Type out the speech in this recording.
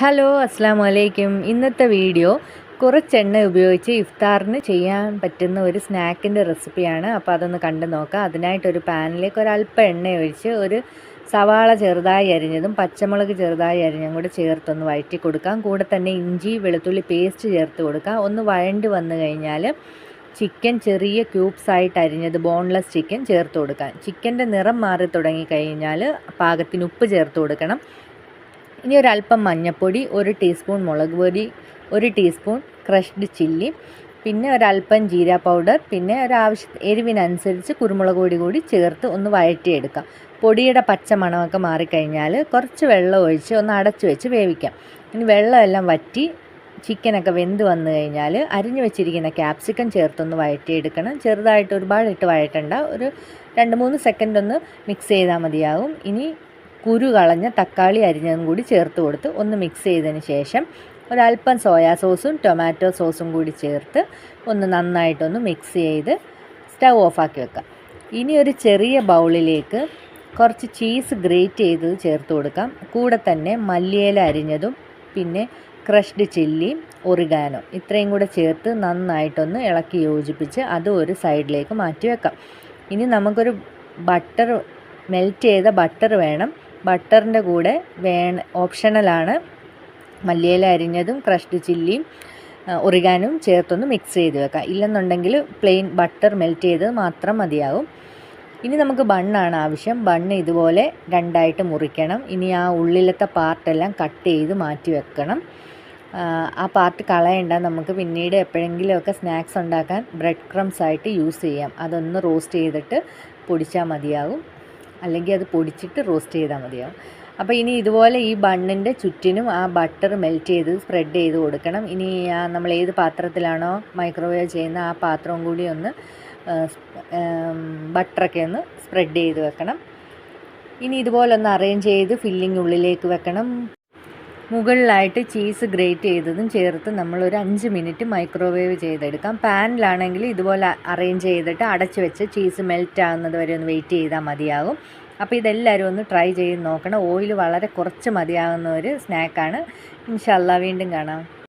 Hello അസ്സാം വലൈക്കും ഇന്നത്തെ വീഡിയോ കുറച്ച് എണ്ണ ഉപയോഗിച്ച് ഇഫ്താറിന് ചെയ്യാൻ പറ്റുന്ന ഒരു സ്നാക്കിന്റെ റെസിപ്പിയാണ്. അപ്പോൾ അതൊന്ന് കണ്ടു നോക്കാം. അതിനായിട്ടൊരു പാനിലേക്ക് ഒരല്പം എണ്ണ ഒഴിച്ച് ഒരു സവാള ചെറുതായി അരിഞ്ഞതും പച്ചമുളക് ചെറുതായി അരിഞ്ഞതും കൂടെ ചേർത്തൊന്ന് വഴറ്റി കൊടുക്കാം. കൂടെ തന്നെ ഇഞ്ചി വെളുത്തുള്ളി പേസ്റ്റ് ചേർത്ത് കൊടുക്കാം. ഒന്ന് വഴണ്ട് വന്നു കഴിഞ്ഞാൽ ചിക്കൻ ചെറിയ ക്യൂബ്സ് ആയിട്ട് അരിഞ്ഞത് ബോൺലെസ് ചിക്കൻ ചേർത്ത് കൊടുക്കാം. ചിക്കന്റെ നിറം മാറി തുടങ്ങി കഴിഞ്ഞാൽ പാകത്തിന് ഉപ്പ് ചേർത്ത് കൊടുക്കണം. ഇനി ഒരല്പം മഞ്ഞൾപ്പൊടി ഒരു ടീസ്പൂൺ മുളക് പൊടി ഒരു ടീസ്പൂൺ ക്രഷ്ഡ് ചില്ലി പിന്നെ ഒരല്പം ജീര പൗഡർ പിന്നെ ഒരാവശ്യ എരിവിനനുസരിച്ച് കുരുമുളക് പൊടി കൂടി ചേർത്ത് ഒന്ന് വഴറ്റിയെടുക്കാം. പൊടിയുടെ പച്ച മണമൊക്കെ മാറിക്കഴിഞ്ഞാൽ കുറച്ച് വെള്ളം ഒഴിച്ച് ഒന്ന് അടച്ചു വെച്ച് വേവിക്കാം. ഇനി വെള്ളമെല്ലാം വറ്റി ചിക്കനൊക്കെ വെന്ത് വന്നു കഴിഞ്ഞാൽ അരിഞ്ഞു വെച്ചിരിക്കുന്ന ക്യാപ്സിക്കം ചേർത്തൊന്ന് വഴറ്റിയെടുക്കണം. ചെറുതായിട്ട് ഒരുപാട് ഇട്ട് വഴറ്റണ്ട. ഒരു രണ്ട് മൂന്ന് സെക്കൻഡ് ഒന്ന് മിക്സ് ചെയ്താൽ മതിയാകും ഇനി കുരു കളഞ്ഞ തക്കാളി അരിഞ്ഞതും കൂടി ചേർത്ത് കൊടുത്ത് ഒന്ന് മിക്സ് ചെയ്തതിന് ശേഷം ഒരല്പം സോയാ സോസും ടൊമാറ്റോ സോസും കൂടി ചേർത്ത് ഒന്ന് നന്നായിട്ടൊന്ന് മിക്സ് ചെയ്ത് സ്റ്റവ് ഓഫാക്കി വെക്കാം. ഇനി ഒരു ചെറിയ ബൗളിലേക്ക് കുറച്ച് ചീസ് ഗ്രേറ്റ് ചെയ്തത് ചേർത്ത് കൊടുക്കാം. കൂടെ തന്നെ മല്ലിയില അരിഞ്ഞതും പിന്നെ ക്രഷ്ഡ് ചില്ലി ഒറിഗാനോ ഇത്രയും കൂടെ ചേർത്ത് നന്നായിട്ടൊന്ന് ഇളക്കി യോജിപ്പിച്ച് അത് ഒരു സൈഡിലേക്ക് മാറ്റി വെക്കാം. ഇനി നമുക്കൊരു ബട്ടർ മെൽറ്റ് ചെയ്ത ബട്ടർ വേണം. ബട്ടറിന്റെ കൂടെ വേണ ഓപ്ഷണലാണ്. മല്ലിയില അരിഞ്ഞതും ക്രഷ്ഡ് ചില്ലിയും ഒറിഗാനും ചേർത്തൊന്ന് മിക്സ് ചെയ്ത് വെക്കുക ഇല്ലെന്നുണ്ടെങ്കിൽ പ്ലെയിൻ ബട്ടർ മെൽറ്റ് ചെയ്തത് മാത്രം മതിയാവും. ഇനി നമുക്ക് ബണ്ണാണ് ആവശ്യം. ബണ്ണ് ഇതുപോലെ രണ്ടായിട്ട് മുറിക്കണം. ഇനി ആ ഉള്ളിലത്തെ പാർട്ടെല്ലാം കട്ട് ചെയ്ത് മാറ്റി വെക്കണം. ആ പാർട്ട് കളയണ്ട. നമുക്ക് പിന്നീട് എപ്പോഴെങ്കിലുമൊക്കെ സ്നാക്സ് ഉണ്ടാക്കാൻ ബ്രെഡ് ക്രംസ് ആയിട്ട് യൂസ് ചെയ്യാം. അതൊന്ന് റോസ്റ്റ് ചെയ്തിട്ട് പൊടിച്ചാൽ മതിയാകും അല്ലെങ്കിൽ അത് പൊടിച്ചിട്ട് റോസ്റ്റ് ചെയ്താൽ മതിയാവും. അപ്പോൾ ഇനി ഇതുപോലെ ഈ ബണ്ണിന്റെ ചുറ്റിനും ആ ബട്ടർ മെൽറ്റ് ചെയ്ത് സ്പ്രെഡ് ചെയ്ത് കൊടുക്കണം. ഇനി ആ നമ്മൾ ഏത് പാത്രത്തിലാണോ മൈക്രോവേവ് ചെയ്യുന്ന ആ പാത്രവും കൂടി ഒന്ന് ബട്ടറൊക്കെ ഒന്ന് സ്പ്രെഡ് ചെയ്ത് വെക്കണം. ഇനി ഇതുപോലെ ഒന്ന് അറേഞ്ച് ചെയ്ത് ഫില്ലിംഗ് ഉള്ളിലേക്ക് വെക്കണം. മുകളിലായിട്ട് ചീസ് ഗ്രേറ്റ് ചെയ്തതും ചേർത്ത് നമ്മളൊരു അഞ്ച് മിനിറ്റ് മൈക്രോവേവ് ചെയ്തെടുക്കാം. പാനിലാണെങ്കിൽ ഇതുപോലെ അറേഞ്ച് ചെയ്തിട്ട് അടച്ച് വെച്ച് ചീസ് മെൽറ്റ് ആകുന്നത് വരെ ഒന്ന് വെയിറ്റ് ചെയ്താൽ മതിയാകും. അപ്പോൾ ഇതെല്ലാവരും ഒന്ന് ട്രൈ ചെയ്ത് നോക്കണം. ഓയിൽ വളരെ കുറച്ച് മതിയാകുന്ന ഒരു സ്നാക്കാണ് ഇൻഷല്ല വീണ്ടും കാണാം.